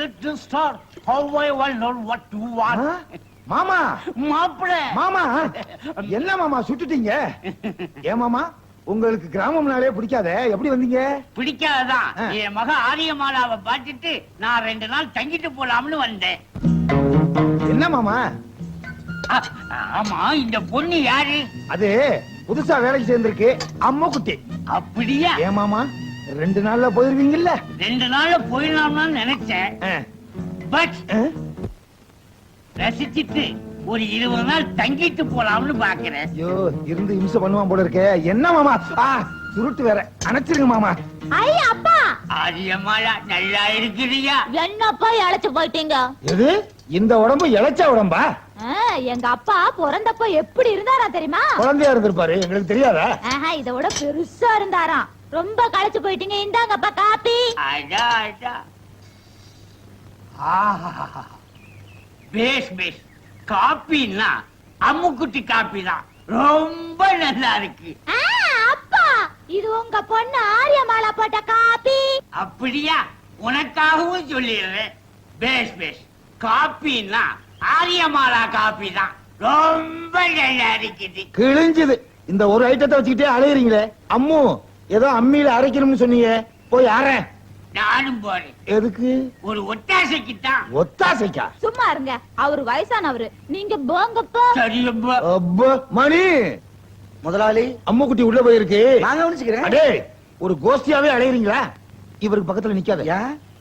little star, how I will know what to want. மாமா. மாப்பிள. மாமா. என்ன மாமா சுட்டுட்டீங்க? ஏன் மாமா உங்களுக்கு கிராமம்னாலே பிடிக்காதே? எப்படி வந்தீங்க? பிடிக்காததான். என் மக ஆரியமாலாவை பார்த்துட்டு நான் ரெண்டு நாள் தங்கிட்டு போலாம்னு வந்தேன். என்ன மாமா? ஆமா இந்த பொண்ணு யாரு? அது புதுசா வேலைக்கு சேர்ந்திருக்கு அம்மா குட்டி அப்படியா? ஏன் மாமா? ரெண்டு நாள்ல போயிருவீங்கல்ல? ரெண்டு நாள்ல போயிடலாம்னு நினைச்சேன். பட்? ரசிச்சிட்டு ஒரு இருபது நாள் தங்கிட்டு போலாம்னு பாக்குறேன். ஐயோ இருந்து இம்சை பண்ணுவான் போல இருக்கே. என்ன மாமா? ஆ சுருட்டு வேற. அணைச்சிருங்க மாமா. ஐ அப்பா! ஆரியமாலா நல்லா இருக்கிறியா? என்னப்பா இழைச்சு போயிட்டீங்க? எது? இந்த உடம்பு இளைச்ச உடம்பா? எங்க அப்பா பிறந்தப்ப எப்படி இருந்தாரா தெரியுமா? குழந்தையா இருந்திருப்பாரு. எங்களுக்கு தெரியாதா? இத விட பெருசா இருந்தாராம். ரொம்ப களைச்சு போயிட்டீங்க. இந்தாங்கப்பா காப்பி. அடா அடா. ஆஹா பேஸ் பேஸ் காப்பின்னா அம்முக்குட்டி காப்பி தான் ரொம்ப நல்லா இருக்கு ஆ, அப்பா. இது உங்க பொண்ணு ஆரியமாலா போட்ட காப்பி. அப்படியா? உனக்காகவும் சொல்லிடுறேன். பேஸ் பேஸ் காப்பின்னா ஆரியமாலா காப்பி தான் ரொம்ப நல்லா இருக்குது கிழிஞ்சது. இந்த ஒரு ஐட்டத்தை வச்சுக்கிட்டே அலையறீங்களே. அம்மு ஏதோ அம்மியில அரைக்கணும்னு சொன்னீங்க. போய் அரை நானும் போறேன். எதுக்கு? ஒரு ஒட்டாசைக்கு? தான் ஒத்தாசைக்கா சும்மா இருங்க. அவரு வயசானவரு. நீங்க போங்கப்பா. சரியப்பா. அப்பா, மணி. முதலாளி அம்மு குட்டி உள்ள போயிருக்கு. நான் கவனிச்சுக்கிறேன் அடே ஒரு கோஷ்டியாவே அலையறீங்களா? இவருக்கு பக்கத்துல நிக்காத?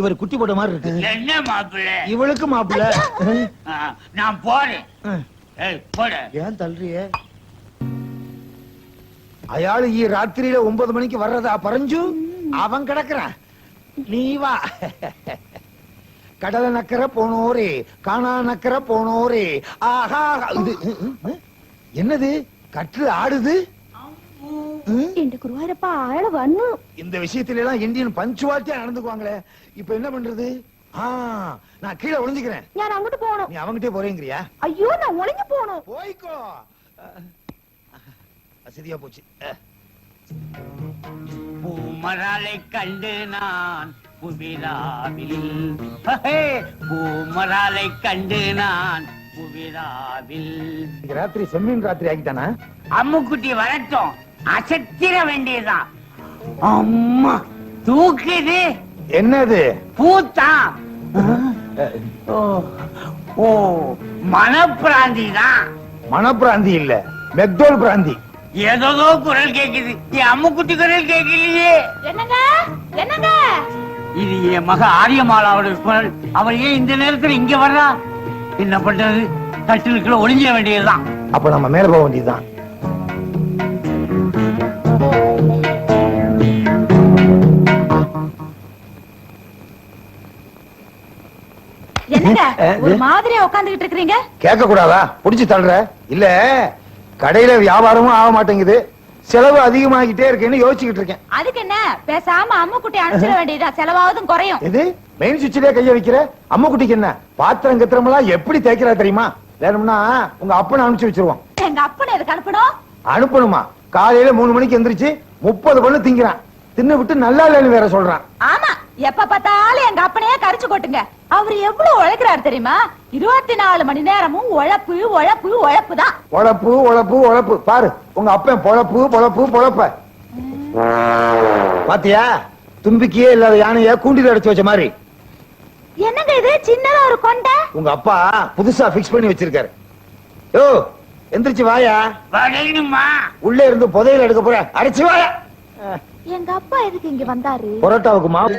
இவர் குட்டி போட்ட மாதிரி இருக்கு. என்ன மாப்பிள்ள? இவளுக்கு மாப்பிள்ள. நான் போறேன். ஏய் போட. ஏன் தள்ளுறிய? അയാൾ ഈ ராத்திரியில ஒன்பது மணிக்கு வர்றதா പറഞ്ഞു அவன் கிடக்குறான். நீ வா. கடலை நக்கற போனோரே காணா நக்கற போனோரே. ஆஹா. இது என்னது? கற்று ஆடுது? இந்த விஷயத்துல எல்லாம் இந்தியன் பஞ்சுவாலிட்டியா நடந்துக்குவாங்களே. இப்ப என்ன பண்றது? நான் கீழே ஒளிஞ்சுக்கிறேன் நான் அங்கிட்டு போகணும். நீ அவங்கிட்டே போறேங்கிறியா? ஐயோ நான் ஒளிஞ்சு போனோம் போய்க்கோ. அஹ், அசதியா போச்சு. பூமராலை கண்டு நான் புவிராவில் பூமராலை கண்டு நான் புவிராவில் ராத்திரி செம்மீன் ராத்திரி ஆகிட்டானா? அம்முக்குட்டி வரட்டும். அசத்திர வேண்டியதுதான் அம்மா தூக்குது. என்னது? பூத்தான் அஹ், ஓ மனப்பிராந்தி தான் மணப்பிராந்தி இல்ல மெக்டோல் பிராந்தி. ஏதோ குரல் கேக்குது. என் அம்முக்குட்டி குரல் கேட்கலையே என்னங்க? என்னங்க? இது என் மக ஆரியமாலாவோட குரல். அவள் ஏன் இந்த நேரத்துல இங்க வர்றா? என்ன பண்றது? கட்டிலுக்குள்ள ஒளிஞ்சிட வேண்டியதுதான். அப்ப நம்ம மேல போக வேண்டியதுதான். என்னங்க? ஒரு மாதிரியா உட்கார்ந்துகிட்டு இருக்கீங்க கேட்க கூடாதா புடிச்சு தள்ளுற. இல்ல. கடையில வியாபாரமும் ஆக மாட்டேங்குது. செலவு அதிகமாகிட்டே இருக்கேன்னு யோசிச்சுக்கிட்டு இருக்கேன். அதுக்கு என்ன? பேசாம அம்மு குட்டி அனுப்பிச்சிட வேண்டியதா செலவாவதும் குறையும். எது? மெயின் சுவிட்சிலே கைய வைக்கிற? அம்மா குட்டிக்கு என்ன? பாத்திரம் கத்திரம் எல்லாம் எப்படி தேய்க்கிறா தெரியுமா? வேணும்னா உங்க அப்பனை அனுப்பிச்சு வச்சிருவோம். எங்க அப்பனை எதுக்கு அனுப்பணும்? அனுப்பணுமா? காலையில மூணு மணிக்கு எந்திரிச்சு முப்பது பண்ணு திங்கிறான். தின்னு விட்டு நல்லா இல்லைன்னு வேற சொல்றான். ஆமா. எப்ப பார்த்தாலும் எங்க அப்பனையே கரிச்சு கொட்டுங்க. அவர் எவ்வளவு உழைக்கிறாரு தெரியுமா? இருபத்தி நாலு மணி நேரமும் உழைப்பு உழைப்பு உழைப்பு தான் உழப்பு உழப்பு உழப்பு. பாரு உங்க அப்பன் பொழப்பு பொழப்பு பொழப்ப. பாத்தியா? தும்பிக்கையே இல்லாத யானைய கூண்டில அடைச்சு வச்ச மாதிரி. என்னங்க இது? சின்னதா ஒரு கொண்டை? உங்க அப்பா புதுசா பிக்ஸ் பண்ணி வச்சிருக்காரு. யோ எந்திரிச்சு வாயா. வரணுமா உள்ளே இருந்து புதையல் எடுக்க போற. அடைச்சு வாயா. எங்க அப்பா எதுக்கு இங்க வந்தாரு? பரோட்டாவுக்கு மாவு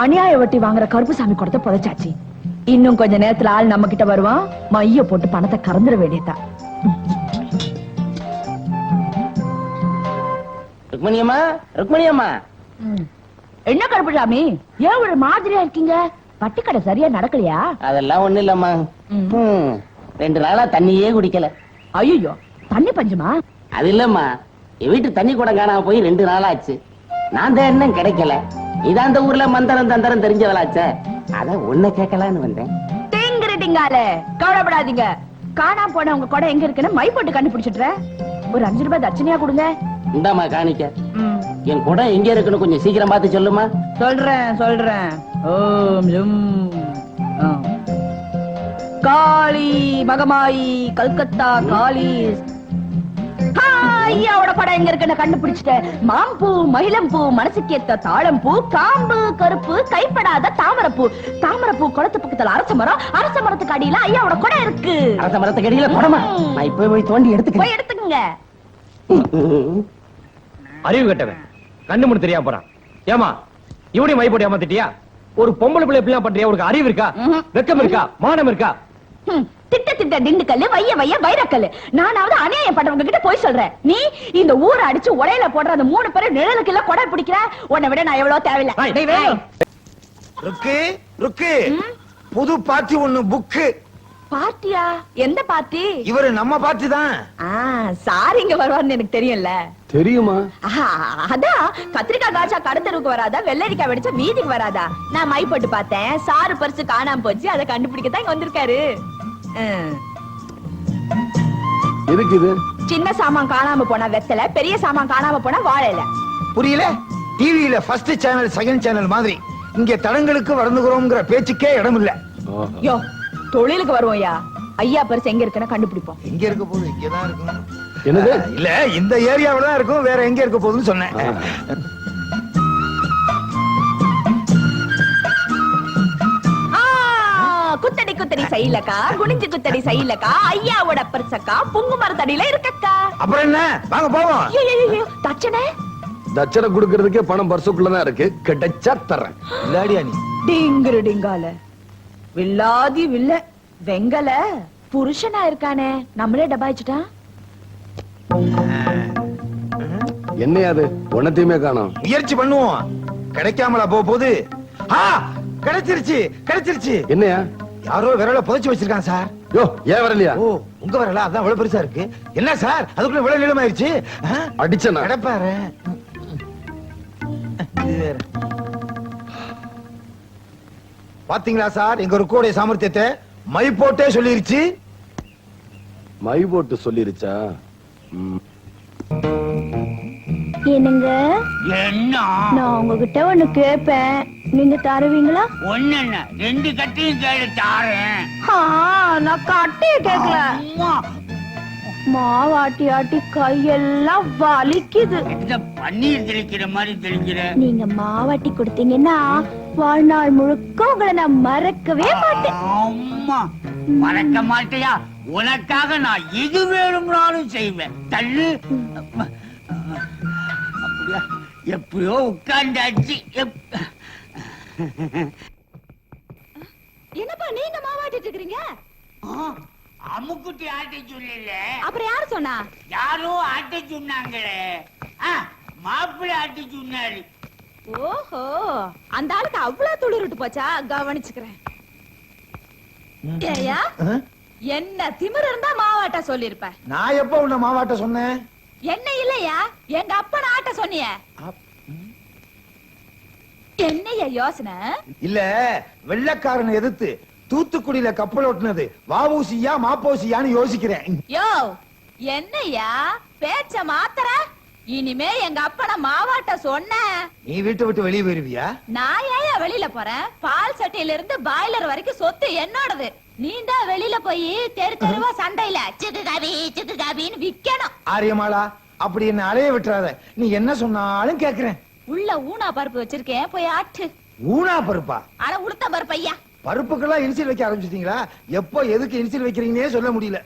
அநியாய வட்டி வாங்குற கருப்புசாமி கொடுத்த புதைச்சாச்சு. இன்னும் கொஞ்ச நேரத்துல ஆள் நம்ம கிட்ட வருவான் மைய போட்டு பணத்தை கறந்துட வேண்டியதா. ருக்மணியம்மா ருக்மணியம்மா. என்ன கருப்புசாமி? ஏன் ஒரு மாதிரியா இருக்கீங்க? பட்டிக்கடை சரியா நடக்கலையா? அதெல்லாம் ஒண்ணு இல்லம்மா. ரெண்டு நாளா தண்ணியே குடிக்கல. ஐயோ தண்ணி பஞ்சமா? அது இல்லம்மா. என் வீட்டு தண்ணி கூட காணாம போய் ரெண்டு நாள் ஆச்சு நான் தான் என்ன கிடைக்கல. இதான் அந்த ஊர்ல மந்திரம் தந்திரம் தெரிஞ்சவளாச்சே. அதான் உன்னை கேட்கலான்னு வந்தேன். தேங்குறடிங்கால கவலைப்படாதீங்க. காணாம போன உங்க கொடை எங்க இருக்குன்னு மை போட்டு கண்டுபிடிச்சிடுற ஒரு அஞ்சு ரூபாய் தட்சணையா கொடுங்க. இந்தாம்மா காணிக்க. என் குடம் எங்க இருக்குன்னு கொஞ்சம் சீக்கிரம் பார்த்து சொல்லுமா? சொல்றேன் சொல்றேன். ஓம் ஜும். காளி மகமாயி கல்கத்தா காளி. ஐயாவோட படம் எங்க இருக்குன்னு கண்டுபிடிச்சிட்டேன் மாம்பூ மகிழம்பூ மனசுக்கேத்த தாழம்பூ காம்பு கருப்பு கைப்படாத தாமரைப்பூ. தாமரைப்பூ குளத்து பக்கத்துல அரச மரம் அரச மரத்துக்கு அடியில ஐயாவோட குடம் இருக்கு. அரச மரத்துக்கு அடியில குடமா நான் இப்ப போய் தோண்டி போய் எடுத்துக்கிறேன் எடுத்துக்கங்க. அறிவு கட்டவன். கண்ணு முன்னு தெரியாம போறான். ஏமா இவனையும் மை போட்டு ஏமாத்திட்டியா? ஒரு பொம்பளை பிள்ளை எப்படிலாம் பண்றியா? உனக்கு அறிவு இருக்கா. வெக்கம் இருக்கா? மானம் இருக்கா? திட்ட திட்ட திண்டுக்கல்லு வைய வைய வைரக்கல்லு. நானாவது அநியாயம் பண்றவங்க கிட்ட போய் சொல்றேன். நீ இந்த ஊரை அடிச்சு உடையில போடுற அந்த மூணு பேரும் நிழலுக்கு இல்ல கொடை பிடிக்கிற? உன்னை விட நான் எவ்வளவு தேவையில்லை. ருக்கு ருக்கு. புது பார்ட்டி ஒண்ணு புக்கு. பார்ட்டியா? எந்த பார்ட்டி? இவரு நம்ம பார்ட்டி தான். ஆ சாரி இங்க வருவார்னு எனக்கு தெரியும்ல. தெரியுமா? அதான் கத்திரிக்காய் காய்ச்சா கடத்தருக்கு வராதா வெள்ளரிக்காய் வெடிச்சா வீதிக்கு வராதா? நான் மை போட்டு பார்த்தேன். சாரு பரிசு காணாம போச்சு அதை கண்டுபிடிக்கத்தான் இங்க வந்திருக்காரு. எதுக்கு சின்ன சாமான் காணாம போனா வெத்தலை பெரிய சாமான் காணாம போனா வாழையில புரியல? டிவியில ஃபர்ஸ்ட் சேனல் செகண்ட் சேனல் மாதிரி. இங்க தடங்களுக்கு வருந்துகிறோம்ங்கிற பேச்சுக்கே இடம் இல்ல தொழிலுக்கு வருவோம்யா. ஐயா பரிசு எங்க இருக்குன்னு கண்டுபிடிப்போம். எங்க இருக்க போகுது? இங்கதான் இருக்கும் என்னது? இல்ல இந்த ஏரியாவில தான் இருக்கும். வேற எங்க இருக்க போகுதுன்னு சொன்னேன். ஆ, குத்தடி குத்தடி சைலக்கா குனிஞ்சு குத்தடி சைலக்கா ஐயாவோட பரிசக்கா புங்கு மரத்தடியில இருக்கக்கா. அப்புறம் என்ன? வாங்க போவோம். ஐயோ, ஐயோ, ஐயோ, தச்சனே தட்சணை கொடுக்கறதுக்கே பணம் பர்சுக்குள்ளதான் இருக்கு. கிடைச்சா தர்றேன். இல்லாடியா நீ? டிங்குரு டிங்கால. வில்லாதி வில்ல. வெங்கல புருஷனா இருக்கானே. நம்மளே டபாய்ச்சிட்டான். அது? உனத்தையுமே காணோம். முயற்சி பண்ணுவோம். கிடைக்காமலா போக போகுது ஆ கிடைச்சிருச்சு கிடைச்சிருச்சு. என்னையா? யாரோ விரல புதைச்சு வச்சிருக்கான் சார். யோ ஏன் வரலையா? ஓ உங்க விரலா? அதான் இவ்வளவு பெருசா இருக்கு. என்ன சார்? அதுக்குள்ள இவ்வளவு நீளமாயிருச்சு? அடிச்சனா? கிடப்பாரு. இது வேற. பாத்தீங்களா சார்? எங்க ருக்கோடைய சாமர்த்தியத்தை மை போட்டே சொல்லிருச்சு. மை போட்டு சொல்லிருச்சா? ம். என்னங்க? என்ன? நான் உங்ககிட்ட ஒண்ணு கேப்பேன். நீங்க தருவீங்களா? ஒண்ணு என்ன ரெண்டு கட்டையும் கேளு தாரேன். ஆ, நான் கட்டி கேக்கல. அம்மா, மாவாட்டி ஆட்டி கையெல்லாம் வலிக்குது. இந்த பன்னீர் தெளிக்கிற மாதிரி தெளிக்கிற. நீங்க மாவாட்டி கொடுத்தீங்கன்னா வாழ்நாள் முழுக்க உங்களை நான் மறக்கவே மாட்டேன். அம்மா மறக்க மாட்டியா? உனக்காக நான் எது வேணும்னாலும் செய்வேன். தள்ளு. அப்படியா? எப்பயோ உட்கார்ந்தாச்சு. என்னப்பா நீங்க மாவாட்டிட்டு இருக்கீங்க ஆ, அம்முக்குட்டி ஆட்ட சொல்லல. அப்புறம் யாரு சொன்னா? யாரோ ஆட்ட சொன்னாங்களே. மாப்பிள்ளை ஆட்ட சொன்னாரு. ஓஹோ அந்த ஆளுக்கு அவ்வளவு துளிருட்டு போச்சா? கவனிச்சுக்கிறேன்? என்ன திமிரு இருந்தா மாவாட்ட சொல்லிருப்ப நான் எப்ப உன்னை மாவாட்ட சொன்னேன்? என்ன இல்லையா? எங்க அப்பனை ஆட்ட சொன்னிய? என்னையா யோசனை? இல்ல வெள்ளக்காரனை எதிர்த்து தூத்துக்குடியில கப்பல் ஓட்டுனது வாவூசியா மாப்போசியான்னு யோசிக்கிறேன். யோ என்னையா பேச்ச மாத்தற? இனிமே எங்க அப்பனை மாவாட்ட சொன்ன. நீ வீட்டை விட்டு வெளியே போயிருவியா? நான் ஏன் வெளியில போறேன்? பால் சட்டியில இருந்து பாய்லர் வரைக்கும் சொத்து என்னோடது. நீ தான் வெளியில போய் தெரு தெருவா சண்டையில சிக்கு காபி சிக்கு காபின்னு விக்கணும். ஆரியமாளா அப்படி என்ன அலைய விட்டுறாத. நீ என்ன சொன்னாலும் கேக்குறேன். உள்ள ஊனா பருப்பு வச்சிருக்கேன் போய் ஆட்டு. ஊனா பருப்பா? ஆனா உளுத்த பருப்பு ஐயா. பருப்புக்கெல்லாம் இனிஷியல் வைக்க ஆரம்பிச்சிட்டீங்களா? எப்போ எதுக்கு இனிஷியல் வைக்கிறீங்கன்னே சொல்ல முடியல.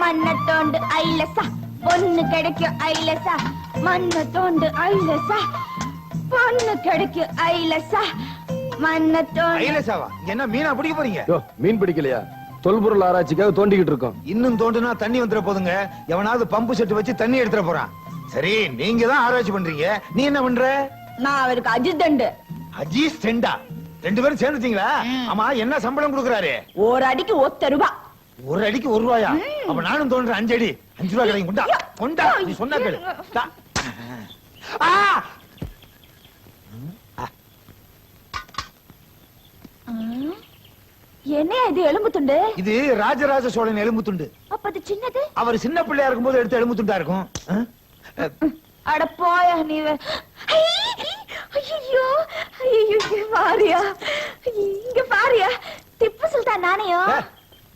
மண்ண தோண்டு ஐலசா பொண்ணு கிடைக்கும் ஐலசா மண்ண தோண்டு ஐலசா பொண்ணு கிடைக்கும் ஐலசா மண்ண தோண்டு. ஐலசாவா என்ன மீனா பிடிக்க போறீங்க? யோ மீன் பிடிக்கலையா? தொல்பொருள் ஆராய்ச்சிக்காக தோண்டிக்கிட்டு இருக்கோம். இன்னும் தோண்டுனா தண்ணி வந்துட போதுங்க. எவனாவது பம்பு செட்டு வச்சு தண்ணி எடுத்துட போறான். சரி நீங்க தான் ஆராய்ச்சி பண்றீங்க. நீ என்ன பண்ற? நான் அவருக்கு அஜித்தண்டு அஜீஸ் டெண்டா ரெண்டு பேரும் சேர்ந்துட்டீங்களா? ஆமா என்ன சம்பளம் கொடுக்குறாரு? ஒரு அடிக்கு ஒத்த ரூபா. ஒரு அடிக்கு ஒரு ரூபாயா? அப்ப நானும் தோன்றேன் அஞ்சு அடி. அஞ்சு ரூபாய் கிடைக்கும் கொண்டா. கொண்டா. நீ சொன்னா கேளு! என்னையா இது எலும்பு துண்டு? இது ராஜராஜ சோழன் எலும்பு துண்டு. அப்ப அது சின்னது? அவர் சின்ன பிள்ளையா இருக்கும்போது எடுத்த எலும்பு துண்டா இருக்கும்? அட போயா நீ. வே- ஐ, ஐயையோ ஐயையோ, இங்க பாரியா. இங்க பாரியா. திப்பு சுல்தான் நாணயம்.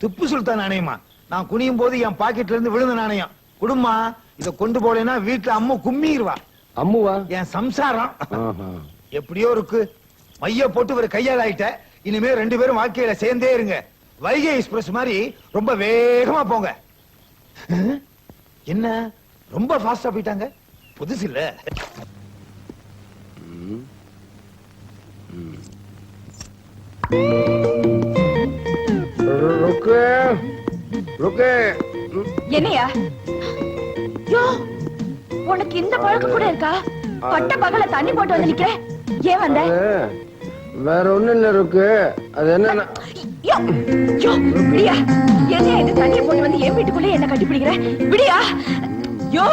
திப்பு சுல்தான் நாணயமா? நான் குனியும் போது என் பாக்கெட்ல இருந்து விழுந்த நாணயம். குடுமா இத கொண்டு போலேன்னா வீட்டுல அம்மா கும்மிடுவா. அம்முவா? என் சம்சாரம். ஆஹா. எப்படியோ இருக்கு. மைய போட்டு ஒரு கையால் ஆயிட்ட இனிமே ரெண்டு பேரும் வாழ்க்கையில சேர்ந்தே இருங்க. வைகை எக்ஸ்பிரஸ் மாதிரி ரொம்ப வேகமா போங்க. என்ன? ரொம்ப ஃபாஸ்டா போயிட்டாங்க? புதுசு இல்ல ருக்கு ருக்கு என்னையா? யோ உனக்கு இந்த பழக்கம் கூட இருக்கா? பட்ட பகல தண்ணி போட்டு வந்து நிக்கிற ஏன் வந்த? வேற ஒண்ணு இல்ல இருக்கு அது யோ விடியா. என்னையா இது தண்ணியை போட்டு வந்து என் வீட்டுக்குள்ளே என்ன கட்டிப்பிடிக்கிற? விடியா. யோ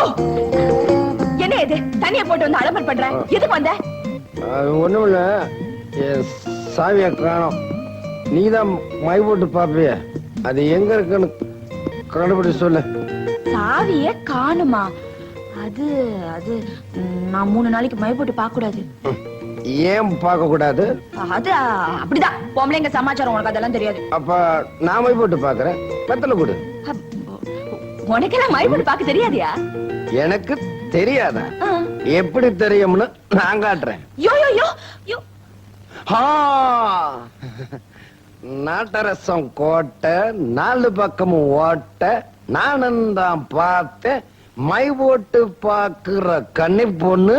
என்ன இது தண்ணியை போட்டு வந்து அலம்பல் பண்ற? எதுக்கு வந்த? ஒண்ணும் இல்ல. சாவிய காணோம். நீதான் மை போட்டு பாப்பிய அது எங்க இருக்குன்னு கண்டுபிடி சொல்லு. சாவிய காணுமா? அது அது நான் மூணு நாளைக்கு மை போட்டு பார்க்க கூடாது. ஏன் பார்க்க கூடாது அது அப்படிதான். பொம்பளைங்க சமாச்சாரம் உனக்கு அதெல்லாம் தெரியாது. அப்ப நான் மை போட்டு பாக்குறேன் வெத்தலை கொடு. உனக்கெல்லாம் மை போட்டு பார்க்க தெரியாதியா? எனக்கு தெரியாதா. எப்படி தெரியும்னு நான் காட்டுறேன். யோ யோ யோ! நாட்டரசம் கோட்டை நாலு பக்கமும் ஓட்ட நானும் தான் பார்த்தேன் மை போட்டு பாக்குற கன்னி பொண்ணு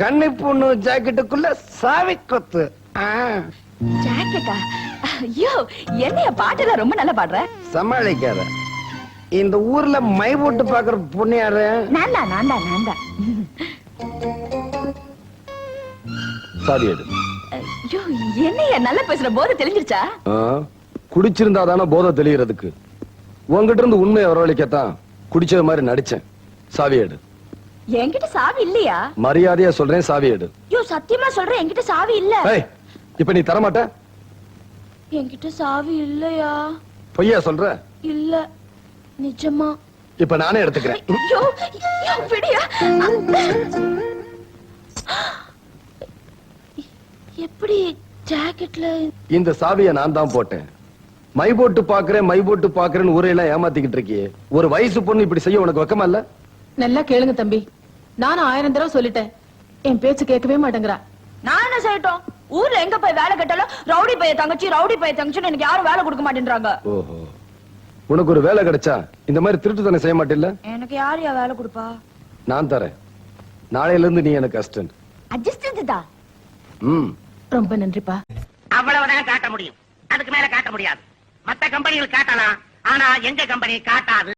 கன்னி பொண்ணு ஜாக்கெட்டுக்குள்ள சாவி கொத்து. ஆ, ஜாக்கெட்டா? ஐயோ என்னைய பாட்டெல்லாம் ரொம்ப நல்லா பாடுற. சமாளிக்காத. இந்த ஊர்ல மை போட்டு பாக்குற பொண்ணு யாரு? நான் தான் நான் தான் நான் தான் சாவி எடு. ஐயோ என்னைய நல்லா பேசுற போது தெரிஞ்சிருச்சா குடிச்சிருந்தா தானே போதை தெளியறதுக்கு. உங்ககிட்ட இருந்து உண்மையை வரவழைக்கத்தான் குடிச்சது மாதிரி நடிச்சேன். சாவி எடு. என்கிட்ட சாவி இல்லையா? மரியாதையா சொல்றேன் சாவி எடு. ஐயோ சத்தியமா சொல்றேன் என்கிட்ட சாவி இல்ல. இப்ப நீ தரமாட்ட? என்கிட்ட சாவி இல்லையா? பொய்யா சொல்ற? இல்ல நிஜமா. இப்ப நானே எடுத்துக்கிறேன். ஐயோ விடியா. எப்படி ஜாக்கெட்ல இந்த சாவியை நான் தான் போட்டேன். மை போட்டு பாக்குறேன் மை போட்டு பாக்குறேன்னு ஊரையெல்லாம் ஏமாத்திக்கிட்டு இருக்கியே. ஒரு வயசு பொண்ணு இப்படி செய்ய உனக்கு வெக்கமா இல்ல? நல்லா கேளுங்க தம்பி. நானும் ஆயிரம் தடவை சொல்லிட்டேன். என் பேச்சு கேட்கவே மாட்டேங்கிறா. நான் என்ன செய்யட்டும்? ஊர்ல எங்க போய் வேலை கேட்டாலும் ரவுடி பைய தங்கச்சி ரவுடி பைய தங்கச்சின்னு எனக்கு யாரும் வேலை கொடுக்க மாட்டேன்றாங்க. ஓஹோ. உனக்கு ஒரு வேலை கிடைச்சா இந்த மாதிரி திருட்டு தானே செய்ய மாட்டில்ல? எனக்கு யார் யா வேலை கொடுப்பா? நான் தரேன். நாளையில இருந்து நீ எனக்கு அசிஸ்டன்ட் அட்ஜஸ்ட் தான் ம். ரொம்ப நன்றிப்பா. அவ்வளவுதான் காட்ட முடியும். அதுக்கு மேல காட்ட முடியாது. மத்த கம்பெனிகள் காட்டலாம். ஆனா எங்க கம்பெனி காட்டாது?